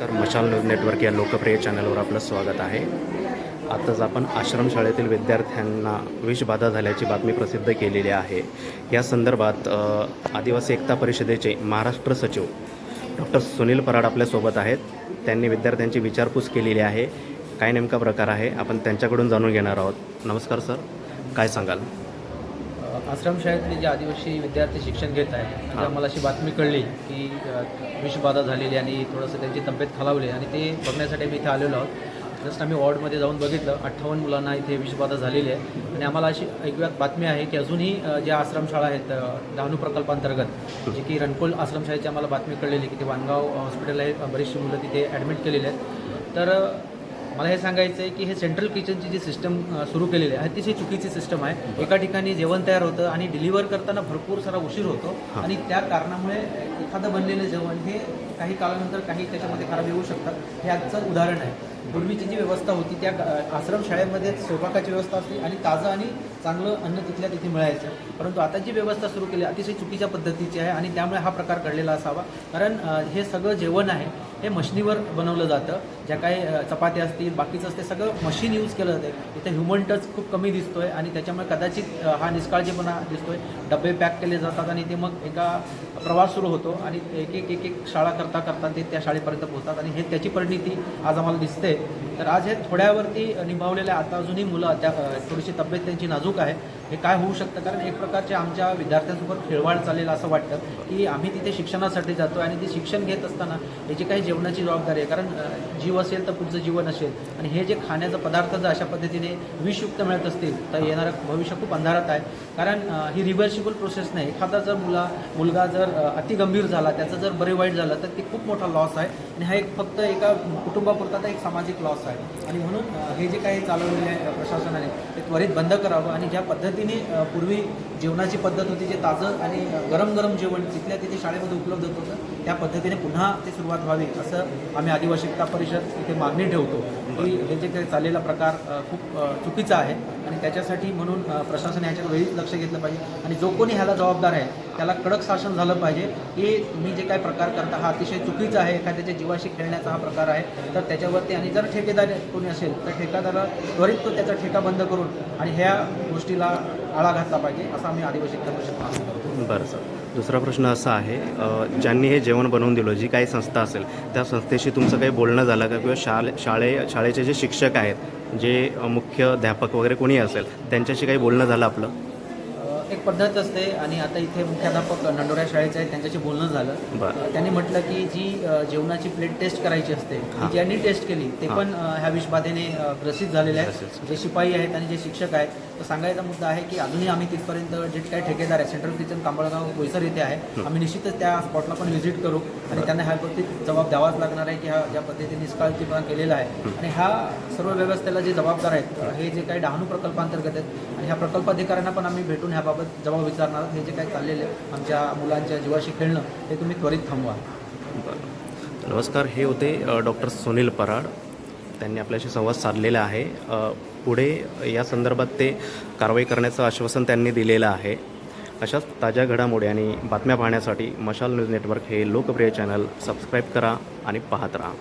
तर मशाल news network या लोकप्रिय चॅनलवर आपलं स्वागत आहे. आताच आपण आश्रमशाळेतील विद्यार्थ्यांना विषबाधा झाल्याची बातमी प्रसिद्ध केलेली आहे. या संदर्भात आदिवासी एकता परिषदेचे महाराष्ट्र सचिव डॉक्टर सुनील पराड आपल्यासोबत आहेत. त्यांनी विद्यार्थ्यांची विचारपूस केलेली आहे. काय नेमका प्रकार आहे? आपण त्यांच्याकडून जाणून घेणार आहोत. नमस्कार सर. काय सांगाल? आश्रमशाळेतले जे आदिवासी विद्यार्थी शिक्षण घेत आहेत हां. आम्हाला अशी बातमी कळली की विषबाधा झालेली आणि थोडंसं त्यांची तब्येत खालावली आणि ते बघण्यासाठी आम्ही इथे आलेलो आहोत. जस्ट आम्ही वॉर्डमध्ये जाऊन बघितलं अठ्ठावन्न मुलांना इथे विषबाधा झालेली आहे. आणि आम्हाला अशी ऐकूयात बातमी आहे की अजूनही ज्या आश्रमशाळा आहेत डहाणू प्रकल्पांतर्गत जे की रणकोल आश्रमशाळेची आम्हाला बातमी कळलेली की ते वानगाव हॉस्पिटल आहे बरीचशी मुलं तिथे ॲडमिट केलेली आहेत. तर मला हे सांगायचं आहे की हे सेंट्रल किचनची जी सिस्टम सुरू केलेली आहे अतिशय चुकीची सिस्टम आहे एका ठिकाणी जेवण तयार होतं आणि डिलिव्हर करताना भरपूर सारा उशीर होतो. आणि त्या कारणामुळे एखादं बनलेलं जेवण हे काही काळानंतर काही त्याच्यामध्ये खराब येऊ शकतात. हे आजचं उदाहरण आहे. पूर्वीची जी व्यवस्था होती त्या आश्रम शाळेमध्ये स्वयंपाकाची व्यवस्था असते आणि ताजं आणि चांगलं अन्न तिथल्या तिथे मिळायचं. परंतु आता जी व्यवस्था सुरू केली अतिशय चुकीच्या पद्धतीची आहे आणि त्यामुळे हा प्रकार घडलेला असावा. कारण हे सगळं जेवण आहे हे मशनीवर बनवलं जातं. ज्या काही चपात्या असतील बाकीचं असते सगळं मशीन यूज केलं जाते. इथे ह्युमन टच खूप कमी दिसतो आहे आणि त्याच्यामुळे कदाचित हा निष्काळजीपणा दिसतो आहे डबे पॅक केले जातात आणि ते मग एका प्रवास सुरू होतो. आणि एक एक एक एक शाळा करता करता ते त्या शाळेपर्यंत पोहोचतात आणि हे त्याची परिणिती आज आम्हाला दिसते. तर आज हे थोड्यावरती निभावलेलं आता अजूनही मुलं त्या थोडीशी तब्येत त्यांची नाजूक आहे. हे काय होऊ शकतं? कारण एक प्रकारचे आमच्या विद्यार्थ्यांसोबत खेळवाड चालेल असं वाटतं की आम्ही तिथे शिक्षणासाठी जातो आणि ते शिक्षण घेत असताना याची काही जेवणाची जबाबदारी आहे. कारण जीव असेल तर पुढचं जीवन असेल. आणि हे जे खाण्याचा पदार्थ जर अशा पद्धतीने विषयुक्त मिळत असतील तर येणारं भविष्य खूप अंधारात आहे. कारण ही रिव्हर्सिबल प्रोसेस नाही. एखादा जर मुला मुलगा जर अतिगंभीर झाला त्याचं जर बरे वाईट झालं तर ते खूप मोठा लॉस आहे. आणि हा एक फक्त एका कुटुंबापुरता एक सामाजिक लॉस आहे. आणि म्हणून हे जे काही चालवलेले आहे प्रशासनाने ते त्वरित बंद करावं आणि ज्या पद्धतीने पूर्वी जेवणाची पद्धत होती जे ताजं आणि गरम गरम जेवण तिथल्या तिथे शाळेमध्ये उपलब्ध होत होतं त्या पद्धतीने पुन्हा ते सुरुवात व्हावी असं आम्ही आदिवासिकता परिषद इथे मागणी ठेवतो. की हे जे काही चाललेला प्रकार खूप चुकीचा आहे आणि त्याच्यासाठी म्हणून प्रशासन याच्यावर वेळीच लक्ष घेतलं पाहिजे आणि जो कोणी ह्याला जबाबदार आहे त्याला कडक शासन झालं पाहिजे. की तुम्ही जे काही प्रकार करता हा अतिशय चुकीचा आहे एखाद्याच्या जीवाशी खेळण्याचा हा प्रकार आहे तर त्याच्यावरती आणि जर ठेकेदार कोणी असेल तर ठेकादारा त्वरित तो त्याचा ठेका बंद करून आणि ह्या गोष्टीला आळा घातला पाहिजे असं आम्ही आदिवासी परिषद मागणी करतो बरं. सर दुसरा प्रश्न असा आहे ज्यांनी हे जेवण बनवून दिलं जी काही संस्था असेल त्या संस्थेशी तुमचं काही बोलणं झालं का? किंवा शाळे शाळे शाळेचे जे शिक्षक आहेत जे मुख्याध्यापक मुख्य अध्यापक वगैरे कोणी असेल त्यांच्याशी काही बोलणं झालं आपलं? एक पद्धत असते आणि आता इथे मुख्याध्यापक नंडोऱ्या शाळेचे आहेत त्यांच्याशी बोलणं झालं त्यांनी म्हटलं की जी जेवणाची प्लेट टेस्ट करायची असते. ती ज्यांनी टेस्ट केली ते. पण ह्या विषबाधेने ग्रसित झालेले आहेत. जे शिपाई आहेत आणि जे शिक्षक आहेत तर सांगायचा मुद्दा आहे की अजूनही आम्ही तिथपर्यंत जे काही ठेकेदार आहे सेंट्रल किचन कांबळगाव बोईसर येथे आहे आम्ही निश्चितच त्या स्पॉटला पण व्हिजिट करू आणि त्यांना ह्या बाबतीत जबाब द्यावाच लागणार आहे की हा ज्या पद्धतीने निष्काळजीपणा केलेला आहे आणि ह्या सर्व व्यवस्थेला जे जबाबदार आहेत हे जे काही डहाणू प्रकल्पांतर्गत आहेत आणि ह्या प्रकल्प अधिकाऱ्यांना पण आम्ही भेटून ह्याबाबत जबाब विचारणार हे जे काय चाललेले आहे, आमच्या मुलांच्या जीवाशी खेळणं हे तुम्ही त्वरित थांबवा. नमस्कार हे होते डॉक्टर सुनील पराड. त्यांनी आपल्याशी संवाद साधलेला आहे. पुढे या संदर्भात ते कारवाई करण्याचं आश्वासन त्यांनी दिलेलं आहे. अशाच ताज्या घडामोडी आणि बातम्या पाहण्यासाठी मशाल न्यूज नेटवर्क हे लोकप्रिय चॅनल सबस्क्राईब करा आणि पाहत राहा.